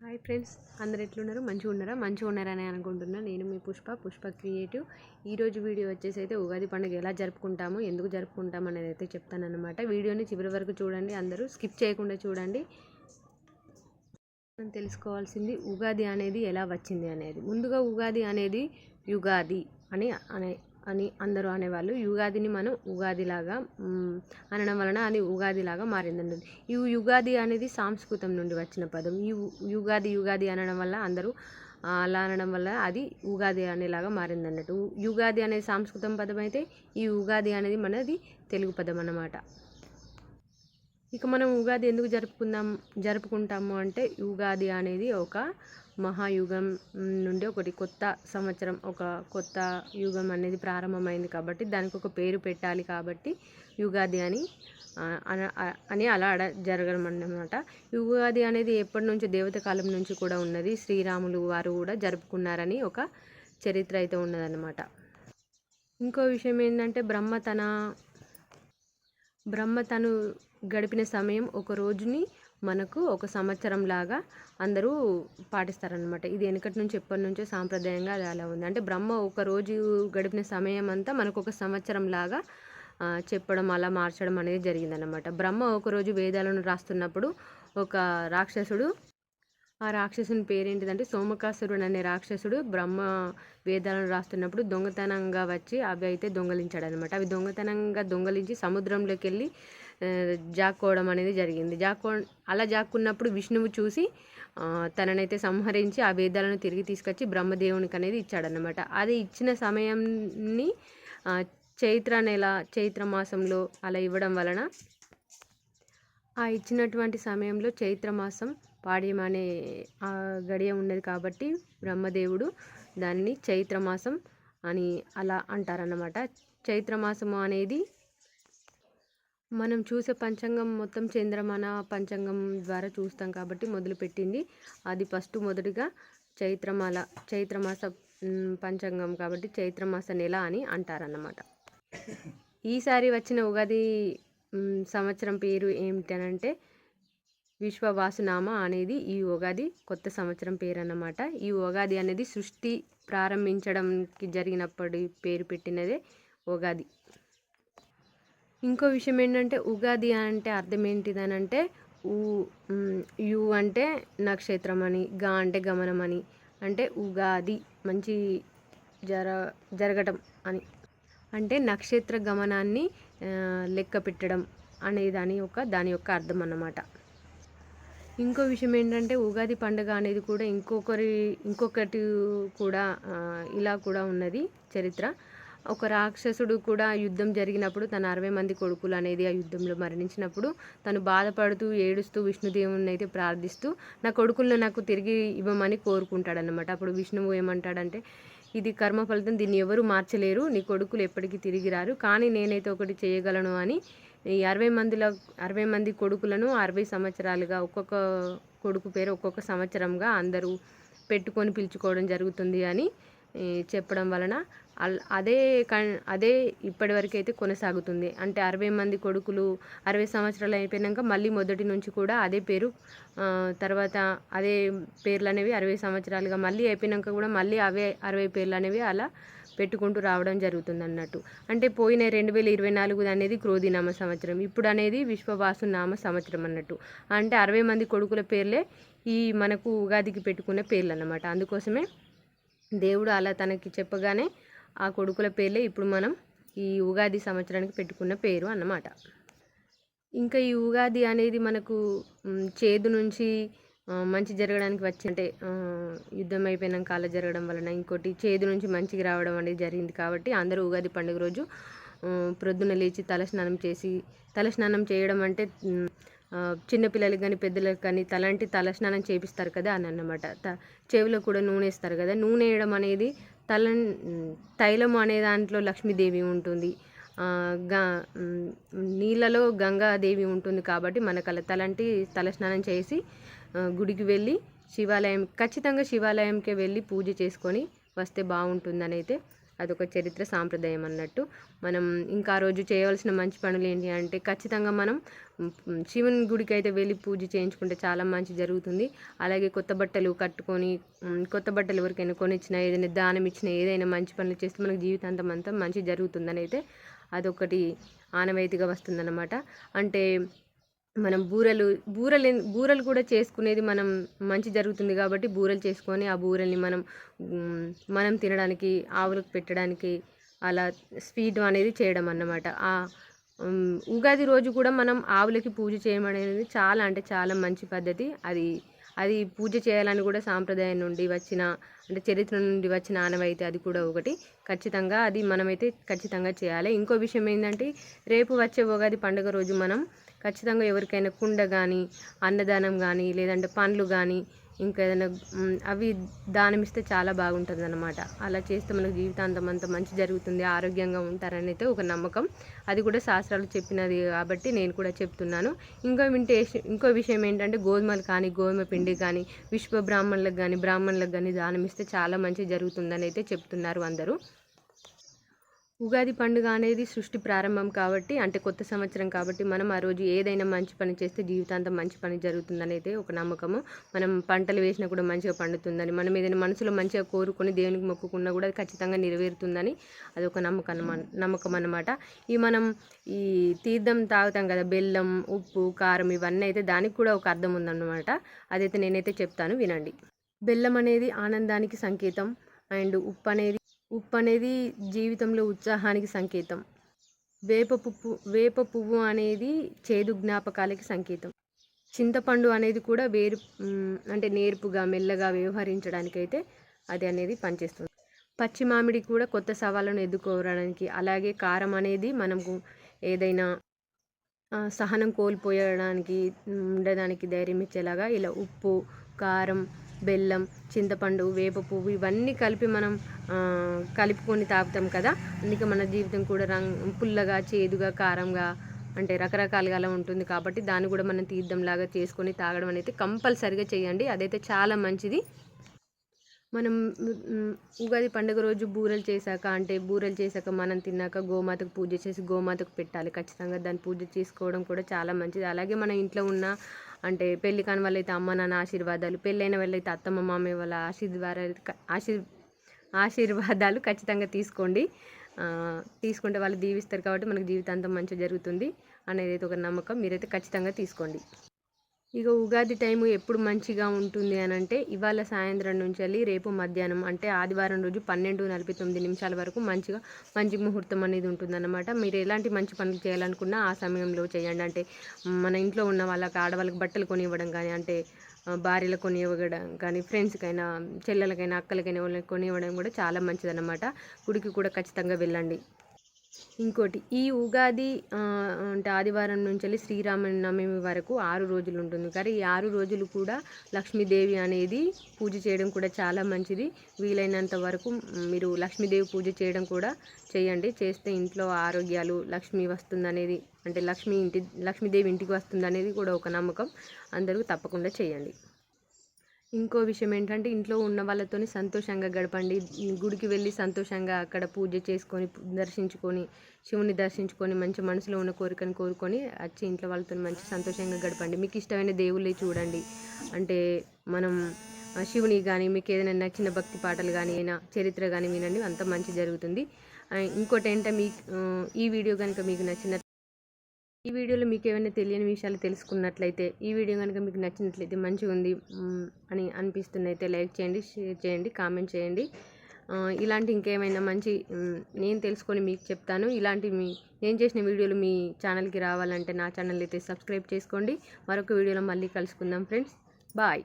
Hi friends అందరు ఎట్లున్నారు? మంచిగా ఉన్నారా? మంచిగా ఉన్నారని అనుకుంటున్నా. నేను మీ పుష్ప పుష్ప క్రియేటివ్. ఈరోజు వీడియో వచ్చేసి అయితే ఉగాది పండుగ ఎలా జరుపుకుంటాము ఎందుకు జరుపుకుంటాము అనేది అయితే చెప్తానన్నమాట. వీడియోని చివరి వరకు చూడండి అందరూ స్కిప్ చేయకుండా చూడండి. మనం తెలుసుకోవాల్సింది ఉగాది అనేది ఎలా వచ్చింది అనేది. ముందుగా ఉగాది అనేది యుగాది అని అనే అని అందరూ అనేవాళ్ళు. యుగాదిని మనం ఉగాదిలాగా అనడం వలన అది ఉగాదిలాగా మారిందండి. ఈ యుగాది అనేది సంస్కృతం నుండి వచ్చిన పదం. ఈ యుగాది యుగాది అనడం వల్ల అందరూ అలా అనడం వల్ల అది ఉగాది అనేలాగా మారింది అన్నట్టు యుగాది అనేది సంస్కృతం పదం అయితే ఈ ఉగాది అనేది మనది తెలుగు పదం అన్నమాట. ఇక మనం ఉగాది ఎందుకు జరుపుకుందాం జరుపుకుంటాము అంటే ఉగాది అనేది ఒక మహాయుగం నుండి ఒకటి కొత్త సంవత్సరం ఒక కొత్త యుగం అనేది ప్రారంభమైంది కాబట్టి దానికి ఒక పేరు పెట్టాలి కాబట్టి యుగాది అని అన- అని అలా అడ జరగడం అన్నమాట యుగాది అనేది ఎప్పటి నుంచి దేవత కాలం నుంచి కూడా ఉన్నది. శ్రీరాములు వారు కూడా జరుపుకున్నారని ఒక చరిత్ర అయితే ఉన్నదన్నమాట. ఇంకో విషయం ఏంటంటే బ్రహ్మ తన బ్రహ్మ తను గడిపిన సమయం ఒక రోజుని మనకు ఒక సంవత్సరం లాగా అందరూ పాటిస్తారనమాట ఇది వెనకటి నుంచి ఎప్పటి నుంచో సాంప్రదాయంగా అది అలా ఉంది. అంటే బ్రహ్మ ఒక రోజు గడిపిన సమయం అంతా మనకు ఒక సంవత్సరం లాగా చెప్పడం అలా మార్చడం అనేది జరిగిందనమాట బ్రహ్మ ఒకరోజు వేదాలను రాస్తున్నప్పుడు ఒక రాక్షసుడు ఆ రాక్షసుని పేరేంటిదంటే సోమకాసురుడు అనే రాక్షసుడు బ్రహ్మ వేదాలను రాస్తున్నప్పుడు దొంగతనంగా వచ్చి అవి అయితే దొంగలించాడు అనమాట అవి దొంగతనంగా దొంగలించి సముద్రంలోకి వెళ్ళి జాక్కోవడం అనేది జరిగింది. జాక్కో అలా జాక్కున్నప్పుడు విష్ణువు చూసి తననైతే సంహరించి ఆ వేదాలను తిరిగి తీసుకొచ్చి బ్రహ్మదేవునికి అనేది ఇచ్చాడనమాట అది ఇచ్చిన సమయాన్ని చైత్ర నెల చైత్ర మాసంలో అలా ఇవ్వడం వలన ఆ ఇచ్చినటువంటి సమయంలో చైత్రమాసం పాడ్యం అనే ఆ గడియ ఉన్నది కాబట్టి బ్రహ్మదేవుడు దాన్ని చైత్రమాసం అని అలా అంటారన్నమాట. చైత్రమాసము అనేది మనం చూసే పంచాంగం మొత్తం చంద్రమాన పంచాంగం ద్వారా చూస్తాం కాబట్టి మొదలుపెట్టింది. అది ఫస్ట్ మొదటిగా చైత్రమాల చైత్రమాస పంచాంగం కాబట్టి చైత్రమాస నెల అని అంటారన్నమాట. ఈసారి వచ్చిన ఉగాది సంవత్సరం పేరు ఏమిటనంటే విశ్వవాసునామ అనేది ఈ ఉగాది కొత్త సంవత్సరం పేరు అన్నమాట ఈ ఉగాది అనేది సృష్టి ప్రారంభించడానికి జరిగినప్పటి పేరు పెట్టినదే ఉగాది. ఇంకో విషయం ఏంటంటే ఉగాది అంటే అర్థం ఏంటిదనంటే ఊ యు అంటే నక్షత్రం అని గా అంటే గమనం అని అంటే ఉగాది మంచి జర జరగటం అని. అంటే నక్షత్ర గమనాన్ని లెక్క పెట్టడం అనే దాని యొక్క దాని యొక్క అర్థం అన్నమాట ఇంకో విషయం ఏంటంటే ఉగాది పండుగ అనేది కూడా ఇంకొకరి ఇంకొకటి కూడా ఇలా కూడా ఉన్నది చరిత్ర. ఒక రాక్షసుడు కూడా యుద్ధం జరిగినప్పుడు తన అరవై మంది కొడుకులు అనేది ఆ యుద్ధంలో మరణించినప్పుడు తను బాధపడుతూ ఏడుస్తూ విష్ణుదేవుని అయితే ప్రార్థిస్తూ నా కొడుకులను నాకు తిరిగి ఇవ్వమని కోరుకుంటాడనమాట అప్పుడు విష్ణువు ఏమంటాడంటే ఇది కర్మ ఫలితం దీన్ని ఎవరు మార్చలేరు. నీ కొడుకులు ఎప్పటికీ తిరిగి రారు. కానీ నేనైతే ఒకటి చేయగలను అని ఈ అరవై మందిలో అరవై మంది కొడుకులను అరవై సంవత్సరాలుగా ఒక్కొక్క కొడుకు పేరు ఒక్కొక్క సంవత్సరంగా అందరూ పెట్టుకొని పిలుచుకోవడం జరుగుతుంది అని చెప్పడం వలన అదే కన్ అదే ఇప్పటివరకు అయితే కొనసాగుతుంది. అంటే అరవై మంది కొడుకులు అరవై సంవత్సరాలు అయిపోయినాక మళ్ళీ మొదటి నుంచి కూడా అదే పేరు తర్వాత అదే పేర్లు అనేవి అరవై సంవత్సరాలుగా మళ్ళీ అయిపోయినాక కూడా మళ్ళీ అవే అరవై పేర్లు అనేవి అలా పెట్టుకుంటూ రావడం జరుగుతుంది అన్నట్టు అంటే పోయిన రెండు వేల ఇరవై నాలుగు అనేది క్రోధినామ సంవత్సరం. ఇప్పుడు అనేది విశ్వవాసు నామ సంవత్సరం అన్నట్టు. అంటే అరవై మంది కొడుకుల పేర్లే ఈ మనకు ఉగాదికి పెట్టుకునే పేర్లు అన్నమాట అందుకోసమే దేవుడు అలా తనకి చెప్పగానే ఆ కొడుకుల పేర్లే ఇప్పుడు మనం ఈ ఉగాది సంవత్సరానికి పెట్టుకున్న పేరు అన్నమాట. ఇంకా ఈ ఉగాది అనేది మనకు చేదు నుంచి మంచి జరగడానికి వచ్చి అంటే యుద్ధం అయిపోయినాక అలా జరగడం వలన ఇంకోటి చేదు నుంచి మంచిగా రావడం అనేది జరిగింది కాబట్టి అందరూ ఉగాది పండుగ రోజు ప్రొద్దున లేచి తలస్నానం చేసి తలస్నానం చేయడం అంటే చిన్నపిల్లలకి కానీ పెద్దలకు కానీ తలంటి తలస్నానం చేపిస్తారు కదా అని అన్నమాట. త చెవిలో కూడా నూనె వేస్తారు కదా. నూనె వేయడం అనేది తల తైలం అనే దాంట్లో లక్ష్మీదేవి ఉంటుంది. గా నీళ్ళలో గంగాదేవి ఉంటుంది కాబట్టి మనకు అలా తలంటి తలస్నానం చేసి గుడికి వెళ్ళి శివాలయం ఖచ్చితంగా శివాలయంకే వెళ్ళి పూజ చేసుకొని వస్తే బాగుంటుందని అయితే అదొక చరిత్ర సాంప్రదాయం అన్నట్టు. మనం ఇంకా ఆ రోజు చేయవలసిన మంచి పనులు ఏంటి అంటే ఖచ్చితంగా మనం శివుని గుడికి అయితే వెళ్ళి పూజ చేయించుకుంటే చాలా మంచి జరుగుతుంది. అలాగే కొత్త బట్టలు కట్టుకొని కొత్త బట్టలు ఎవరికైనా కొనిచ్చినా ఏదైనా దానం ఇచ్చినా ఏదైనా మంచి పనులు చేస్తే మనకు జీవితాంతం అంతా మంచి జరుగుతుందని అయితే అదొకటి ఆనవాయితీగా వస్తుందన్నమాట. అంటే మనం బూరెలు బూరెలు బూరలు బూరెలు కూడా చేసుకునేది మనం మంచి జరుగుతుంది కాబట్టి బూరెలు చేసుకొని ఆ బూరల్ని మనం మనం తినడానికి ఆవులకు పెట్టడానికి అలా స్వీట్ అనేది చేయడం అన్నమాట. ఆ ఉగాది రోజు కూడా మనం ఆవులకి పూజ చేయడం అనేది చాలా అంటే చాలా మంచి పద్ధతి. అది అది పూజ చేయాలని కూడా సాంప్రదాయం నుండి వచ్చిన అంటే చరిత్ర నుండి వచ్చిన ఆనవాయితీ అది కూడా ఒకటి. ఖచ్చితంగా అది మనమైతే ఖచ్చితంగా చేయాలి. ఇంకో విషయం ఏంటంటే రేపు వచ్చే ఉగాది పండుగ రోజు మనం ఖచ్చితంగా ఎవరికైనా కుండ కానీ అన్నదానం కానీ లేదంటే పండ్లు కానీ ఇంకా ఏదైనా అవి దానం ఇస్తే చాలా బాగుంటుంది అనమాట అలా చేస్తే మనకు జీవితాంతం అంతా మంచి జరుగుతుంది ఆరోగ్యంగా ఉంటారని అయితే ఒక నమ్మకం. అది కూడా శాస్త్రాలు చెప్పినది కాబట్టి నేను కూడా చెప్తున్నాను. ఇంకో వింటే ఇంకో విషయం ఏంటంటే గోధుమలు కానీ గోధుమ పిండి కానీ విశ్వ బ్రాహ్మణులకు కానీ బ్రాహ్మణులకు కానీ దానం ఇస్తే చాలా మంచి జరుగుతుందని అయితే చెప్తున్నారు అందరూ. ఉగాది పండుగ అనేది సృష్టి ప్రారంభం కాబట్టి అంటే కొత్త సంవత్సరం కాబట్టి మనం ఆ రోజు ఏదైనా మంచి పని చేస్తే జీవితాంతం మంచి పని జరుగుతుందని అయితే ఒక నమ్మకము. మనం పంటలు వేసినా కూడా మంచిగా పండుతుందని మనం ఏదైనా మనసులో మంచిగా కోరుకొని దేవునికి మొక్కుకున్నా కూడా అది ఖచ్చితంగా నెరవేరుతుందని అది ఒక నమ్మకం అన్నమా- నమ్మకం అన్నమాట ఈ మనం ఈ తీర్థం తాగుతాం కదా బెల్లం ఉప్పు కారం ఇవన్నీ అయితే దానికి కూడా ఒక అర్థం ఉందన్నమాట. అదైతే నేనైతే చెప్తాను వినండి. బెల్లం అనేది ఆనందానికి సంకేతం అండ్ ఉప్పు అనేది ఉప్పు అనేది జీవితంలో ఉత్సాహానికి సంకేతం. వేప పువ్వు వేప పువ్వు అనేది చేదు జ్ఞాపకాలకి సంకేతం. చింతపండు అనేది కూడా వేరు అంటే నేర్పుగా మెల్లగా వ్యవహరించడానికైతే అది అనేది పనిచేస్తుంది. పచ్చి మామిడి కూడా కొత్త సవాళ్ళను ఎదుర్కోవడానికి అలాగే కారం అనేది మనకు ఏదైనా సహనం కోల్పోయడానికి ఉండడానికి ధైర్యం ఇచ్చేలాగా ఇలా ఉప్పు కారం బెల్లం చింతపండు వేప పువ్వు ఇవన్నీ కలిపి మనం కలుపుకొని తాగుతాం కదా. అందుకే మన జీవితం కూడా రంగ్ పుల్లగా చేదుగా కారంగా అంటే రకరకాలుగా అలా ఉంటుంది కాబట్టి దాన్ని కూడా మనం తీర్థంలాగా చేసుకొని తాగడం అనేది కంపల్సరిగా చేయండి. అదైతే చాలా మంచిది. మనం ఉగాది పండుగ రోజు బూరెలు చేశాక అంటే బూరెలు చేశాక మనం తిన్నాక గోమాతకు పూజ చేసి గోమాతకు పెట్టాలి. ఖచ్చితంగా దాన్ని పూజ చేసుకోవడం కూడా చాలా మంచిది. అలాగే మన ఇంట్లో ఉన్న అంటే పెళ్ళి కాని వాళ్ళైతే అమ్మ నాన్న ఆశీర్వాదాలు పెళ్ళైన వాళ్ళైతే అత్తమ్మ మామయ్య వాళ్ళ ఆశీర్వాదాలు ఆశీర్ ఆశీర్వాదాలు ఖచ్చితంగా తీసుకోండి. తీసుకుంటే వాళ్ళు దీవిస్తారు కాబట్టి మనకు జీవితాంతం మంచిగా జరుగుతుంది అనేది అయితే ఒక నమ్మకం. మీరైతే ఖచ్చితంగా తీసుకోండి. ఇక ఉగాది టైము ఎప్పుడు మంచిగా ఉంటుంది అని అంటే ఇవాళ సాయంత్రం నుంచి వెళ్ళి రేపు మధ్యాహ్నం అంటే ఆదివారం రోజు పన్నెండు నలభై తొమ్మిది నిమిషాల వరకు మంచిగా మంచి ముహూర్తం అనేది ఉంటుందన్నమాట. మీరు ఎలాంటి మంచి పనులు చేయాలనుకున్నా ఆ సమయంలో చేయండి. అంటే మన ఇంట్లో ఉన్న వాళ్ళకి ఆడవాళ్ళకి బట్టలు కొనివ్వడం కానీ అంటే భార్యలు భార్యలకు కొనివ్వడం కానీ ఫ్రెండ్స్కైనా చెల్లెలకైనా అక్కలకైనా వాళ్ళకి కొనివ్వడం కూడా చాలా మంచిదన్నమాట. గుడికి కూడా ఖచ్చితంగా వెళ్ళండి. ఇంకోటి ఈ ఉగాది అంటే ఆదివారం నుంచి వెళ్ళి శ్రీరామనవమి వరకు ఆరు రోజులు ఉంటుంది కానీ ఈ ఆరు రోజులు కూడా లక్ష్మీదేవి అనేది పూజ చేయడం కూడా చాలా మంచిది. వీలైనంత వరకు మీరు లక్ష్మీదేవి పూజ చేయడం కూడా చేయండి. చేస్తే ఇంట్లో ఆరోగ్యాలు లక్ష్మి వస్తుందనేది అంటే లక్ష్మి ఇంటి లక్ష్మీదేవి ఇంటికి వస్తుందనేది కూడా ఒక నమ్మకం. అందరూ తప్పకుండా చేయండి. ఇంకో విషయం ఏంటంటే ఇంట్లో ఉన్న వాళ్ళతోని సంతోషంగా గడపండి. గుడికి వెళ్ళి సంతోషంగా అక్కడ పూజ చేసుకొని దర్శించుకొని శివుని దర్శించుకొని మంచి మనసులో ఉన్న కోరికను కోరుకొని వచ్చి ఇంట్లో వాళ్ళతో మంచి సంతోషంగా గడపండి. మీకు ఇష్టమైన దేవుళ్ళే చూడండి. అంటే మనం శివుని కానీ మీకు ఏదైనా నచ్చిన భక్తి పాటలు కానీ అయినా చరిత్ర కానీ వినండి అంత మంచి జరుగుతుంది. ఇంకోటి ఏంటంటే మీ ఈ వీడియో కనుక మీకు నచ్చిన ఈ వీడియోలో మీకు ఏమైనా తెలియని విషయాలు తెలుసుకున్నట్లయితే ఈ వీడియో కనుక మీకు నచ్చినట్లయితే మంచిగా ఉంది అని అనిపిస్తున్నైతే లైక్ చేయండి షేర్ చేయండి కామెంట్ చేయండి. ఇలాంటి ఇంకేమైనా మంచి నేను తెలుసుకొని మీకు చెప్తాను. ఇలాంటి మీ నేను చేసిన వీడియోలు మీ ఛానల్కి రావాలంటే నా ఛానల్ అయితే సబ్స్క్రైబ్ చేసుకోండి. మరొక వీడియోలో మళ్ళీ కలుసుకుందాం ఫ్రెండ్స్. బాయ్.